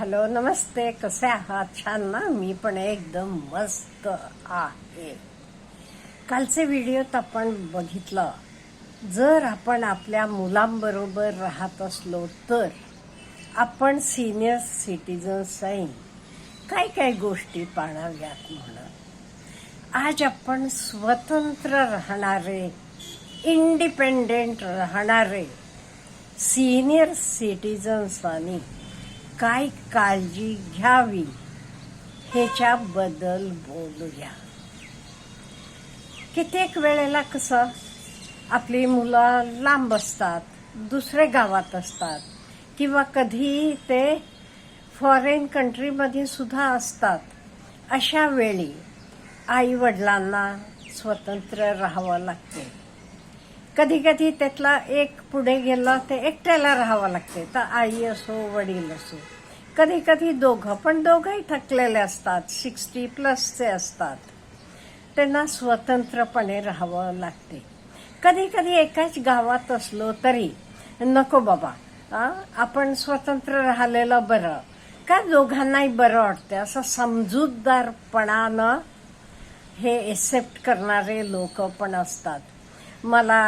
Hello नमस्ते कसे आहात? छान ना? मी पण एकदम मस्त आहे. कालचे व्हिडिओत आपण बघितलं जर आपण आपल्या मुलांबरोबर राहत असलो तर आपण सिनियर सिटीजन्सही काय काय गोष्टी पाळाव्यात म्हणून? आज आपण स्वतंत्र राहणारे इंडिपेंडेंट राहणारे सिनियर सिटीजन्सांनी काय काळजी घ्यावी ह्याच्याबद्दल बोलूया. कित्येक वेळेला कसं आपली मुलं लांब असतात दुसरे गावात असतात किंवा कधी ते फॉरेन कंट्रीमध्ये सुद्धा असतात अशा वेळी आई वडिलांना स्वतंत्र राहावं लागते. कधी कधी त्यातला एक पुढे गेला ते एकट्याला राहावं लागते. तर आई असो वडील असो कधी कधी दोघं पण दोघंही थकलेले असतात. सिक्स्टी प्लसचे असतात. त्यांना स्वतंत्रपणे राहावं लागते. कधी कधी एकाच गावात असलो तरी नको बाबा आपण स्वतंत्र राहिलेलं बरं. का दोघांनाही बरं वाटते असं समजूतदारपणानं हे एक्सेप्ट करणारे लोक पण असतात. मला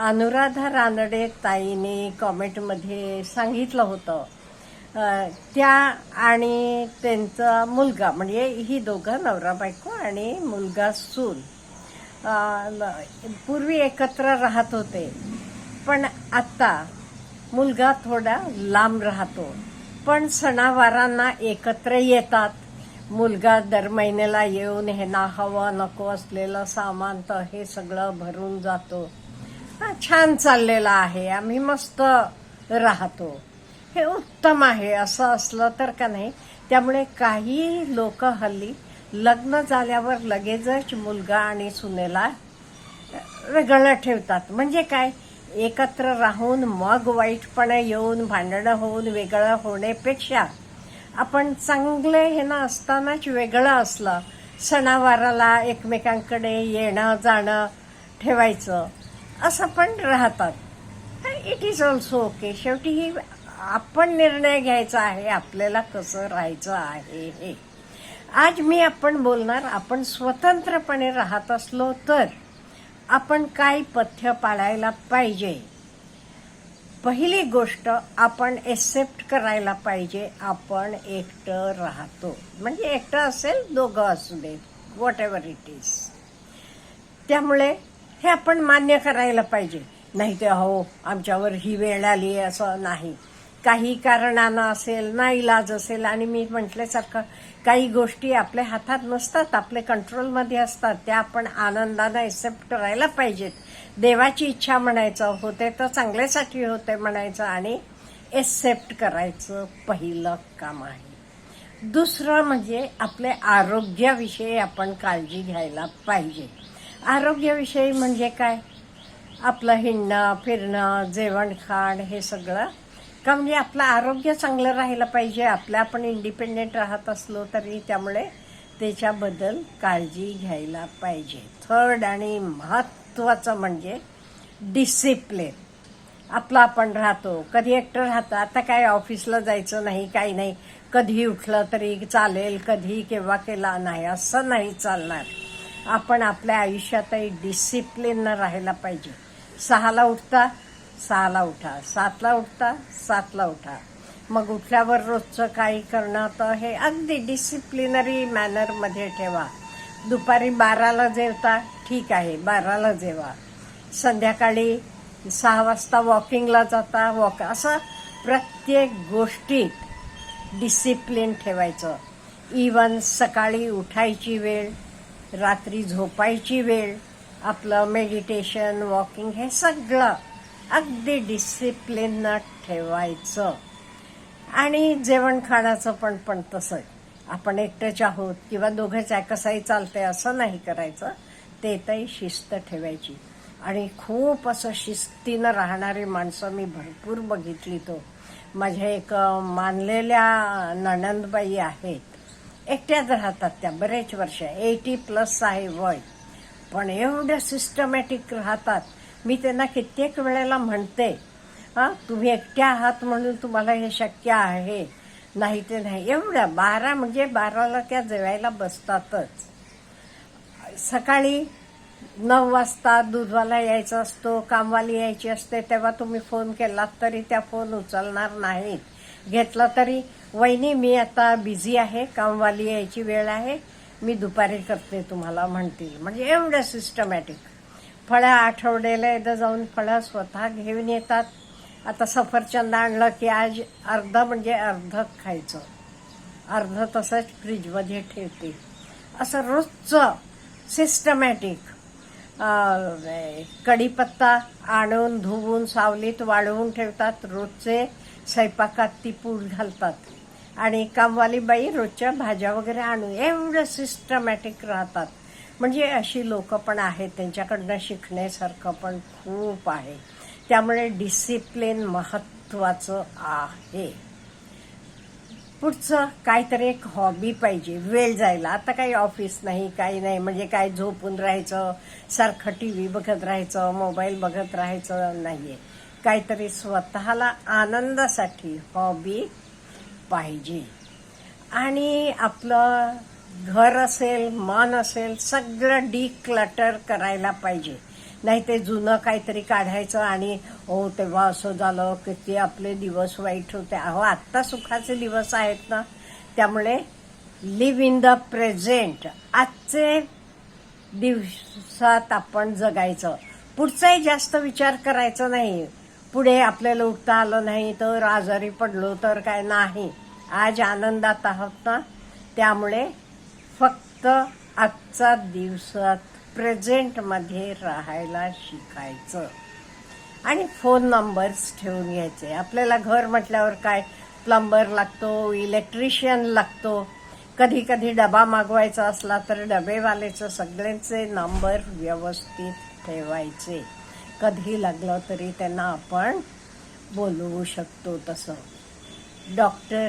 अनुराधा रानडे ताईने कॉमेंटमध्ये सांगितलं होतं. त्या आणि त्यांचा मुलगा म्हणजे ही दोघं नवरा बायको आणि मुलगा सून. पूर्वी एकत्र राहत होते पण आता मुलगा थोडा लांब राहतो. पण सणावारांना एकत्र येतात. मुलगा दर महिन्याला येऊन हे ना हवं नको असलेलं सामान तर हे सगळं भरून जातो. छान चाललेलं आहे. आम्ही मस्त राहतो. हे उत्तम आहे असं असलं तर का नाही? त्यामुळे काही लोक हल्ली लग्न झाल्यावर लगेचच मुलगा आणि सुनेला वेगळं ठेवतात. म्हणजे काय? एकत्र राहून मग वाईटपणे येऊन भांडणं होऊन वेगळं होण्यापेक्षा आपण चांगले हे ना असतानाच वेगळं असलं सणावाराला एकमेकांकडे येणं जाणं ठेवायचं असं पण राहतात. इट इज ऑल्सो ओके शेवटी ही आपण निर्णय घ्यायचा आहे आपल्याला कसं राहायचं आहे हे. आज मी आपण बोलणार आपण स्वतंत्रपणे राहत असलो तर आपण काय पथ्य पाळायला पाहिजे. पहिली गोष्ट आपण एक्सेप्ट करायला पाहिजे आपण एकटं राहतो. म्हणजे एकटं असेल दोघं असू दे वॉट एव्हर इट इज त्यामुळे हे आपण मान्य करायला पाहिजे. नाही ते हो आमच्यावर ही वेळ आली आहे असं नाही. काही कारणानं असेल ना इलाज असेल आणि मी म्हटल्यासारखं काही गोष्टी आपल्या हातात नसतात आपले कंट्रोलमध्ये असतात त्या आपण आनंदानं एक्सेप्ट करायला पाहिजेत. देवाची इच्छा म्हणायचं होते तर चांगल्यासाठी होते म्हणायचं आणि एक्सेप्ट करायचं पहिलं काम आहे. दुसरं म्हणजे आपल्या आरोग्याविषयी आपण काळजी घ्यायला पाहिजे. आरोग्याविषयी म्हणजे काय? आपलं हिंडणं फिरणं जेवण खाण हे सगळं का म्हणजे आपलं आरोग्य चांगलं राहिलं पाहिजे आपलं आपण इंडिपेंडेंट राहत असलो तरी त्यामुळे त्याच्याबद्दल काळजी घ्यायला पाहिजे. थर्ड आणि महत्त्वाचं म्हणजे डिसिप्लिन आपलं आपण राहतो कधी एकटं राहतं आता काय ऑफिसला जायचं नाही काही नाही कधी उठलं तरी चालेल कधी केव्हा केला नाही असं नाही चालणार. आपण आपल्या आयुष्यातही डिसिप्लिननं राहायला पाहिजे. सहाला उठता सहाला उठा. सातला उठता सातला उठा. मग उठल्यावर रोजचं काही करणं तर हे अगदी डिसिप्लिनरी मॅनरमध्ये ठेवा. दुपारी बाराला जेवता ठीक आहे बाराला जेवा. संध्याकाळी सहा वाजता वॉकिंगला जाता वॉक असं प्रत्येक गोष्टीत डिसिप्लिन ठेवायचं. इवन सकाळी उठायची वेळ रात्री झोपायची वेळ आपलं मेडिटेशन वॉकिंग हे सगळं अगदी डिसिप्लिननं ठेवायचं. आणि जेवण खाण्याचं पण पण तसं. आपण एकटेच आहोत किंवा दोघंच आहे कसंही चालतंय असं नाही करायचं. ते तरी शिस्त ठेवायची. आणि खूप असं शिस्तीनं राहणारी माणसं मी भरपूर बघितली तो. माझ्या एक मानलेल्या नणंदबाई आहेत. एकट्याच राहतात त्या बरेच वर्ष. एटी प्लस आहे वय. पण एवढं सिस्टमॅटिक राहतात. मी त्यांना कित्येक वेळेला म्हणते हा तुम्ही एकट्या आहात म्हणून तुम्हाला हे शक्य आहे. नाही ते नाही. एवढं बारा म्हणजे बाराला त्या जेवायला बसतातच. सकाळी नऊ वाजता दूधवाला यायचा असतो कामवाली यायची असते तेव्हा तुम्ही फोन केलात तरी त्या फोन उचलणार नाहीत घेतला तरी वहिनी मी आता बिझी आहे कामवाली यायची वेळ आहे मी दुपारी करते तुम्हाला म्हणतील. म्हणजे एवढं सिस्टमॅटिक फळं आठवड्याला एकदा जाऊन फळं स्वतः घेऊन येतात. आता सफरचंद आणलं की आज अर्ध म्हणजे अर्ध खायचं. अर्ध तसंच फ्रीजमध्ये ठेवते. असं रोजचं सिस्टमॅटिक कढीपत्ता आणून धुवून सावलीत वाळवून ठेवतात. रोजचे स्वयंपाकात ती पूड घालतात. आणि कामवाली बाई रोजच्या भाज्या वगैरे आणून एवढं सिस्टमॅटिक राहतात. म्हणजे अशी लोकं पण आहेत त्यांच्याकडनं शिकण्यासारखं पण खूप आहे. त्यामुळे डिसिप्लिन महत्वाचं आहे. पुढचं काहीतरी एक हॉबी पाहिजे. वेळ जायला. आता काही ऑफिस नाही काही नाही. म्हणजे काय झोपून राहायचं सारखं टी व्ही बघत राहायचं मोबाईल बघत राहायचं नाही आहे काहीतरी स्वतःला आनंदासाठी हॉबी पाहिजे. आणि आपलं घर असेल मन असेल सगळं डिक्लटर करायला पाहिजे. नाही ते जुनं काहीतरी काढायचं आणि हो तेव्हा असं झालं की ते आपले दिवस वाईट होते. अहो आत्ता सुखाचे दिवस आहेत ना. त्यामुळे लिव्ह इन द प्रेझेंट आजचे दिवसात आपण जगायचं. पुढचाही जास्त विचार करायचा नाही. पुढे आपल्याला उठता आलं नाही तर आजारी पडलो तर काय नाही. आज आनंदात आहोत ना. त्यामुळे फक्त आजचा दिवसात प्रेझेंटमध्ये राहायला शिकायचं. आणि फोन नंबर्स ठेवून घ्यायचे. आपल्याला घर म्हटल्यावर काय? प्लंबर लागतो इलेक्ट्रिशियन लागतो. कधी कधी डबा मागवायचा असला तर डबेवाल्याचं सगळ्यांचे नंबर व्यवस्थित ठेवायचे. कधी लागलं तरी त्यांना आपण बोलवू शकतो तसं. डॉक्टर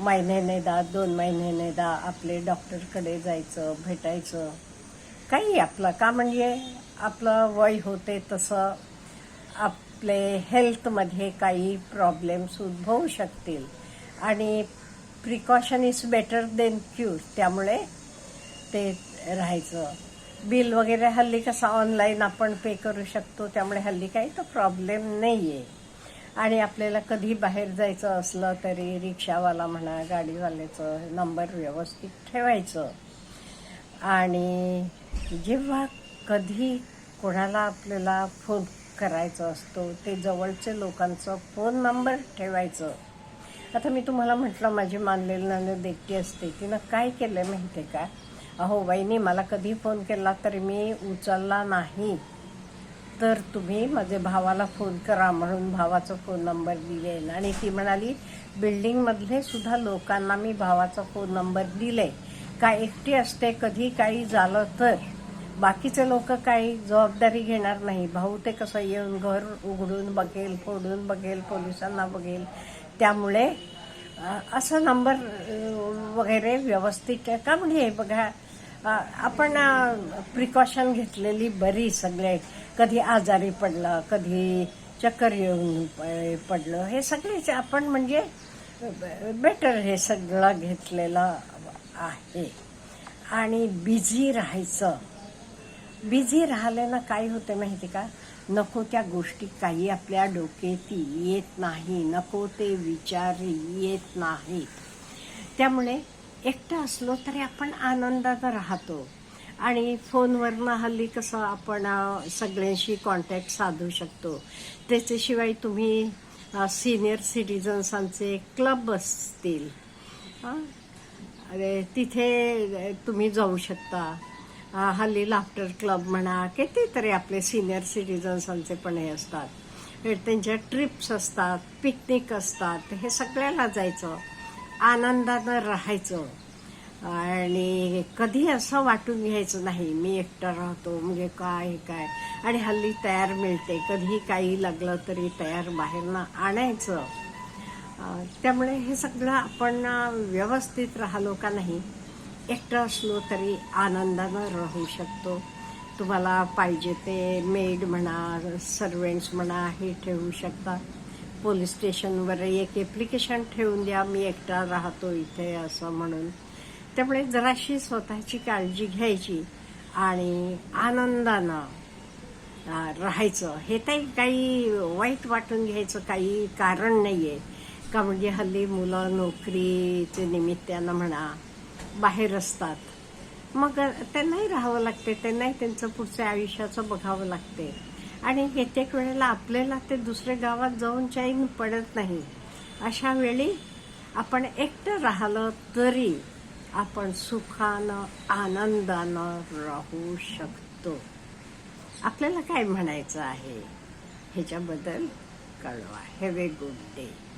महिन्याने दा दोन महिन्याने दा आपले डॉक्टरकडे जायचं भेटायचं. काही आपलं का म्हणजे आपलं वय होते तसं आपले हेल्थमध्ये काही प्रॉब्लेम्स उद्भवू शकतील. आणि precaution is better than cure त्यामुळे ते राहायचं. बिल वगैरे हल्ली कसं ऑनलाईन आपण पे करू शकतो त्यामुळे हल्ली काही तर प्रॉब्लेम नाही आहे आणि आपल्याला कधी बाहेर जायचं असलं तरी रिक्षावाला म्हणा गाडीवाल्याचं नंबर व्यवस्थित ठेवायचं. आणि जेव्हा कधी कोणाला आपल्याला फोन करायचा असतो ते जवळचे लोकांचं फोन नंबर ठेवायचं. आता मी तुम्हाला म्हटलं माझी मानलेली नणंद एकटी असते. तिनं काय केलं माहिती आहे का? अहो वहिनी मला कधी फोन केला तरी मी उचलला नाही. तर तुम्ही माझ्या भावाला फोन करा म्हणून भावाचा फोन नंबर दिले आणि ती म्हणाली बिल्डिंगमधले सुद्धा लोकांना मी भावाचा फोन नंबर दिले का एकटी असते कधी काही झालं तर. बाकीचे लोक काही जबाबदारी घेणार नाही. भाऊ ते कसं येऊन घर उघडून बघेल फोडून बघेल पोलिसांना बघेल. त्यामुळे असा असं नंबर वगैरे व्यवस्थित का? म्हणजे बघा आपण प्रिकॉशन घेतलेली बरी सगळे. कधी आजारी पडलं कधी चक्कर येऊन प- पडलं हे सगळेच आपण म्हणजे बेटर हे सगळं घेतलेलं आहे. आणि बिझी राहायचं. बिझी राहिल्यानं काय होतं माहिती का? नको त्या गोष्टी काही आपल्या डोक्यात येत नाही नको ते विचार येत नाहीत. त्यामुळे एकटं असलो तरी आपण आनंदात राहतो. आणि फोनवरनं हल्ली कसं आपण सगळ्यांशी कॉन्टॅक्ट साधू शकतो. त्याच्याशिवाय तुम्ही सिनियर सिटिझन्सांचे क्लब असतील. अरे तिथे तुम्ही जाऊ शकता. हल्ली लाफ्टर क्लब म्हणा कितीतरी आपले सिनियर सिटिझन्सांचे पण हे असतात. त्यांच्या ट्रिप्स असतात पिकनिक असतात हे सगळ्याला जायचं. आनंदानं राहायचं. आणि कधी असं वाटून घ्यायचं नाही मी एकटा राहतो म्हणजे काय काय. आणि हल्ली तयार मिळते कधी काही लागलं तरी तयार बाहेरनं आणायचं. त्यामुळे हे सगळं आपण व्यवस्थित राहिलो का नाही एकटं असलो तरी आनंदानं राहू शकतो. तुम्हाला पाहिजे ते मेड म्हणा सर्वेंट्स म्हणा हे ठेवू शकता. पोलीस स्टेशनवर एक ॲप्लिकेशन ठेवून द्या मी एकटा राहतो इथे असं म्हणून. त्यामुळे जराशी स्वतःची काळजी घ्यायची आणि आनंदानं राहायचं. हे तर काही वाईट वाटून घ्यायचं काही कारण नाही आहे का म्हणजे हल्ली मुलं नोकरीचे निमित्तानं म्हणा बाहेर असतात. मग त्यांनाही राहावं लागते त्यांनाही त्यांचं पुढच्या आयुष्याचं बघावं लागते. आणि कित्येक वेळेला आपल्याला ते दुसऱ्या गावात जाऊन चैन पडत नाही. अशा वेळी आपण एकटं राहिलं तरी आपण सुखानं आनंदानं राहू शकतो. आपल्याला काय म्हणायचं आहे? ह्याच्याबद्दल कळवा. Have a good day